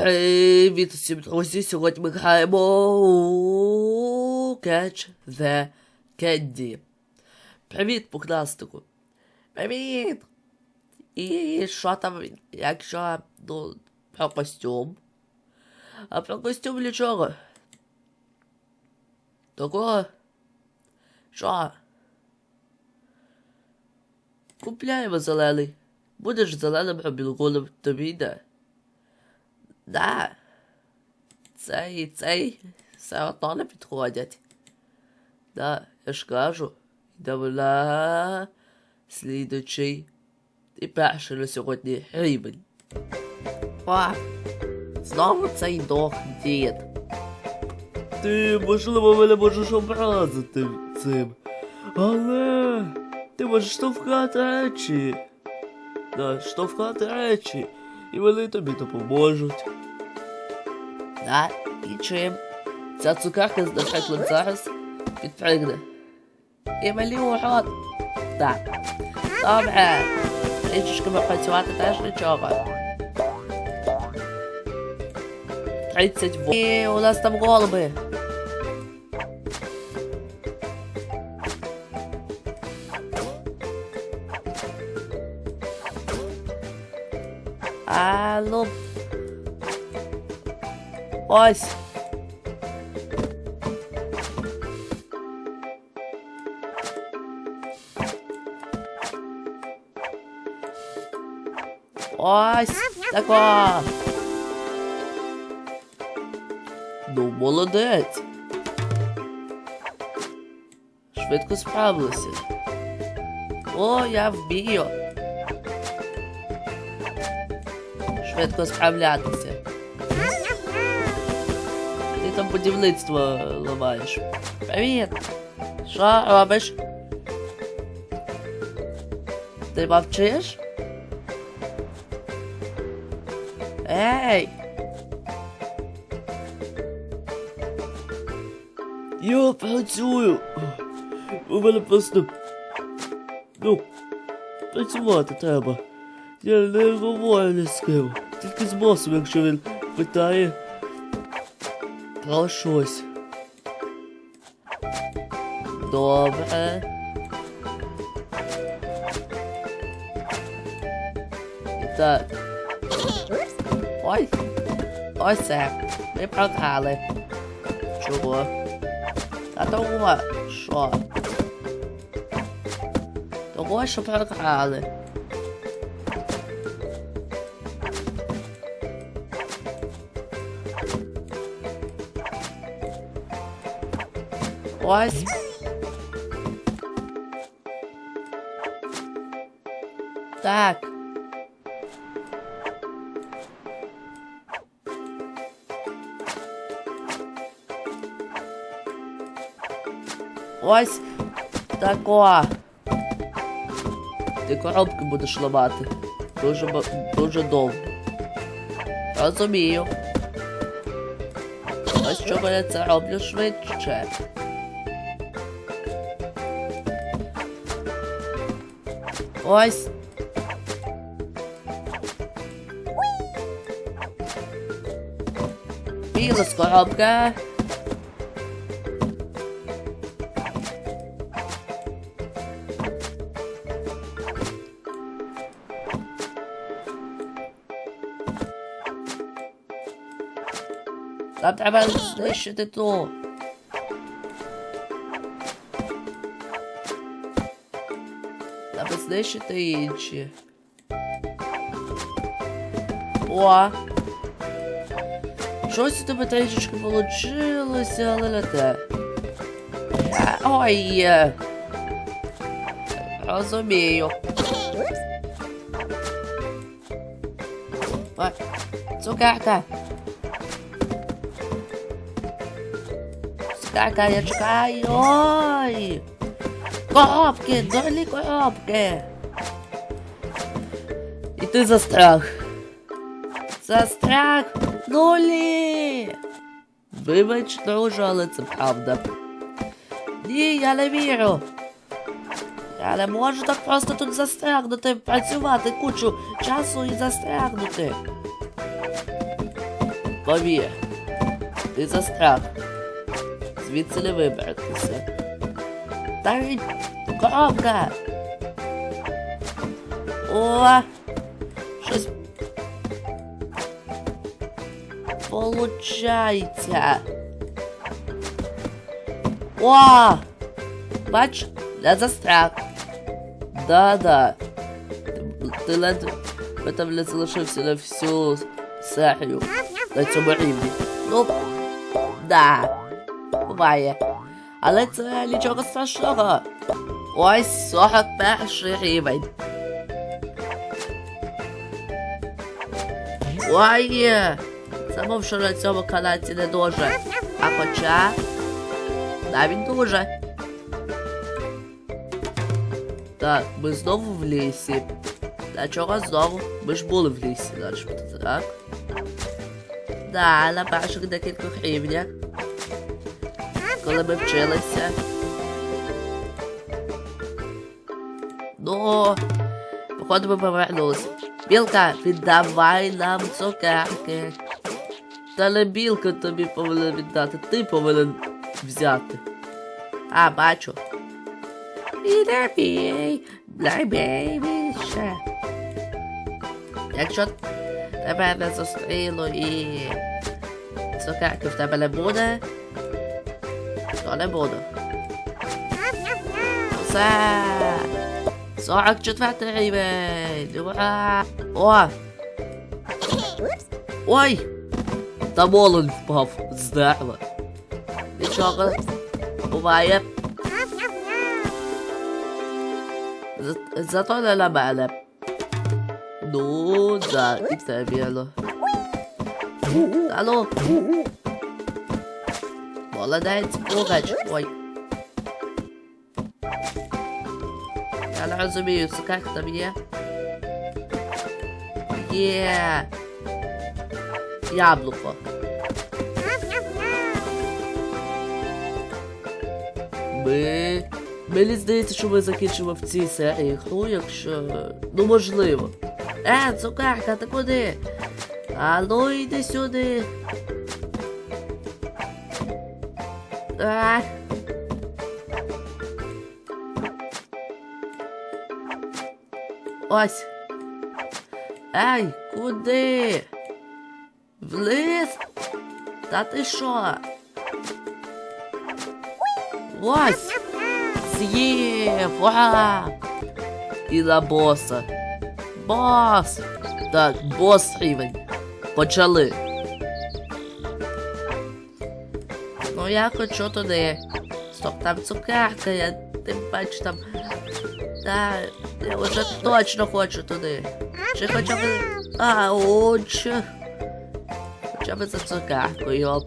Привіт усім, друзі! Сьогодні ми граємо у Catch the Candy. Привіт, пухнастику. Привіт! І що там, якщо, ну, про костюм? А про костюм нічого. Такого? Що? Купляємо зелений. Будеш зеленим робінгоном, тобі йде. Да. Цей цей все одно не підходять. Да, я ж кажу. Йдемо на слідучий і перший на сьогодні рівень. О, знову цей дох дід. Ти, можливо, мене можеш образити цим. Але ти можеш штовхати речі. Да, штовхати речі. І вони тобі допоможуть. Да, і чим? Ця цукерка, наприклад, зараз підпригне. І малі урод. Так. Добре. Річечками працювати теж нічого. 38. І у нас там голуби. Ось. Ось тако. Ну, молодець. Швидко справилася. О, я вмію. Швидко справлятися. Там будівництво ламаєш. Привіт! Що робиш? Ти мовчиш? Ей! Я працюю. У мене просто. Ну, працювати треба. Я не говорю ні з ким. Тільки з босом, якщо він питає про щось. Добре. І так. Ой. Ось це. Ми програли. Чого? Та того, що? Того, що програли. Ось. Так. Ось тако. Ти коробки будеш ламати. Дуже дуже довго. Розумію. Ось чому я це роблю швидше. Ось. Біла коробка. Нам треба знищити ту. Треба знищити інші. О! Щось у тебе трішечки получилося, але не те. Е, Ой! е. Розумію. Ой, цукерка. Цукерка, я чекаю. Ой! Коробки, дурні коробки. І ти застряг. Застряг нулі. Вибач, друже, але це правда. Ні, я не вірю. Я не можу так просто тут застрягнути, працювати кучу часу і застрягнути. Тобі. Ти застряг. Звідси не вибратися. Та й коробка. О! Щось. Получається. О! Бач, я застряг. Да-да. Ти, ти ледве ви там не залишився на всю серію на цьому рівні. Ну, да. Буває. Але це нічого страшного. Ось 41 рівень. Ой, замов, що на цьому канаті не дуже. А хоча навіть дуже. Так, ми знову в лісі. Та чого знову? Ми ж були в лісі, начебто, так? Да, на перших декількох рівнях. Коли ми вчилися. Ну, походу ми повернулися. Білка, віддавай нам цукерки. Та не білка тобі повинен віддати, ти повинен взяти. А, бачу. Ще. Якщо тебе не зустріло і цукерки в тебе не буде, то не буду. Все. 44 рівень. Ура! О! Ой! Та молон впав з дерева. Нічого. Буває. За- Зато не на мене. Ну, да, і все вірно. Та ну. Молодець, пугач. Ой. Я не розумію, цукерка там є. Є. Яблуко. Ми. Мені здається, що ми закінчимо в цій серії гру, якщо. Ну можливо. Е, цукерка, ти куди? А ну йди сюди. А. Ось. Ей, куди? Вниз? Та ти що? Ось! З'їв! Ура! І на боса. Бос! Так, бос рівень. Почали. Ну я хочу туди. Стоп, там цукерка, я тим паче там. Та я вже точно хочу туди. Чи хоча б. А, отже. Хоча б за цукеркою.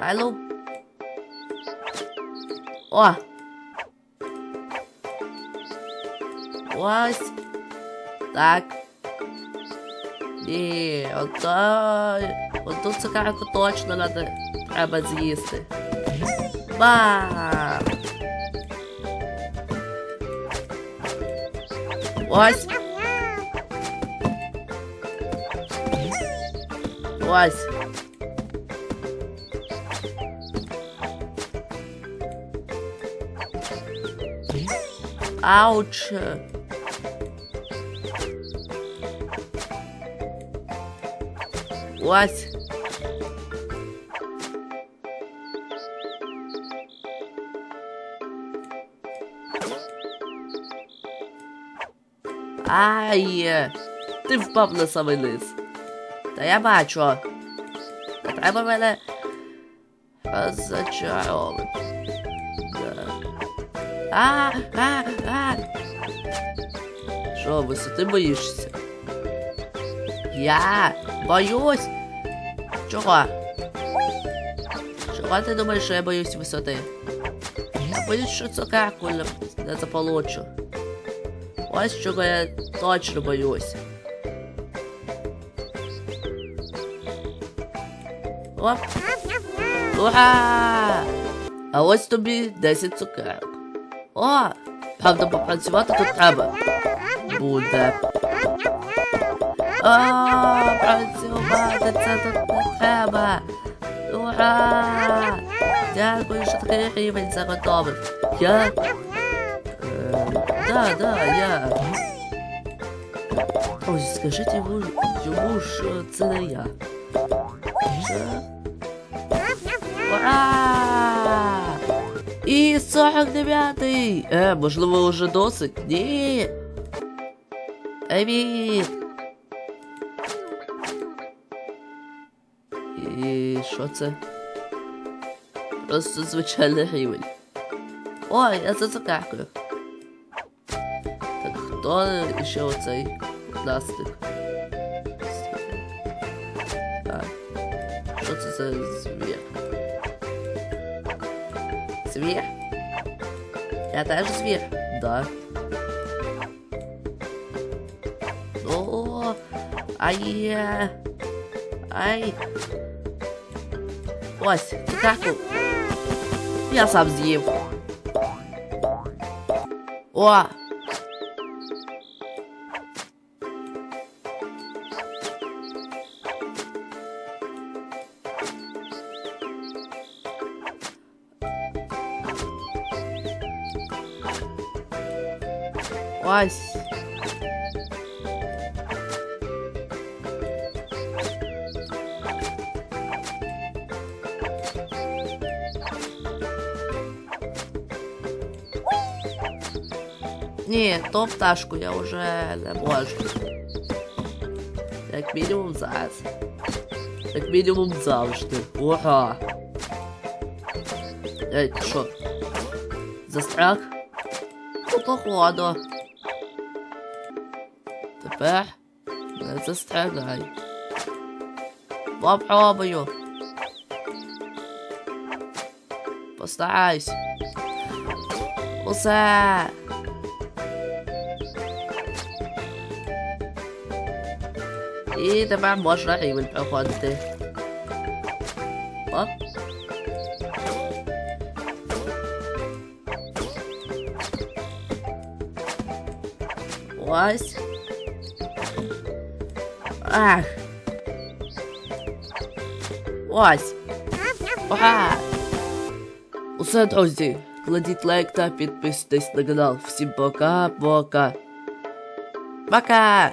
Алло. О! Ось. Так. Ні, ото... Оту цукерку точно надо, треба з'їсти. Бам! Ось. Ось. Ауч. Ось. Ай, ти впав на самий низ. Та я бачу. Треба мене розчаровувати. А, а, а. Що, висоти боїшся? Я боюсь. Чого? Чого ти думаєш, що я боюсь висоти? Я боюсь, що цукерку не, заполучу. Ось чого я точно боюсь. Оп. Ура! А ось тобі 10 цукерок. О! Правда, попрацювати тут треба. Буде. А, працювати це тут Ура! Дякую, що такий рівень заготовив. Я. Е, да, да, я. Ось скажіть йому, йому, що це не я. Це... Ура! І 49-й! Е, можливо, вже досить? Ні. Привіт! що це? Просто звичайний рівень. Ой, я за цукеркою. Так хто ще оцей пластик? Так. Що це за звір? Звір? Я теж звір? Да. О, ай. Е, Ай. Ось, цукерку. Я сам з'їв. О! Ось. Ні, то пташку я вже не можу. Як мінімум зараз. Як мінімум завжди. Ура! Ей, ти що? Застряг? Ну, походу. Тепер не застрягай. Попробую. Постарайся. Усе. І тепер можна рівень проходити. Оп. Ось. Ах. Ось. Ура! Усе, друзі. Кладіть лайк та підписуйтесь на канал. Всім пока-пока. Пока!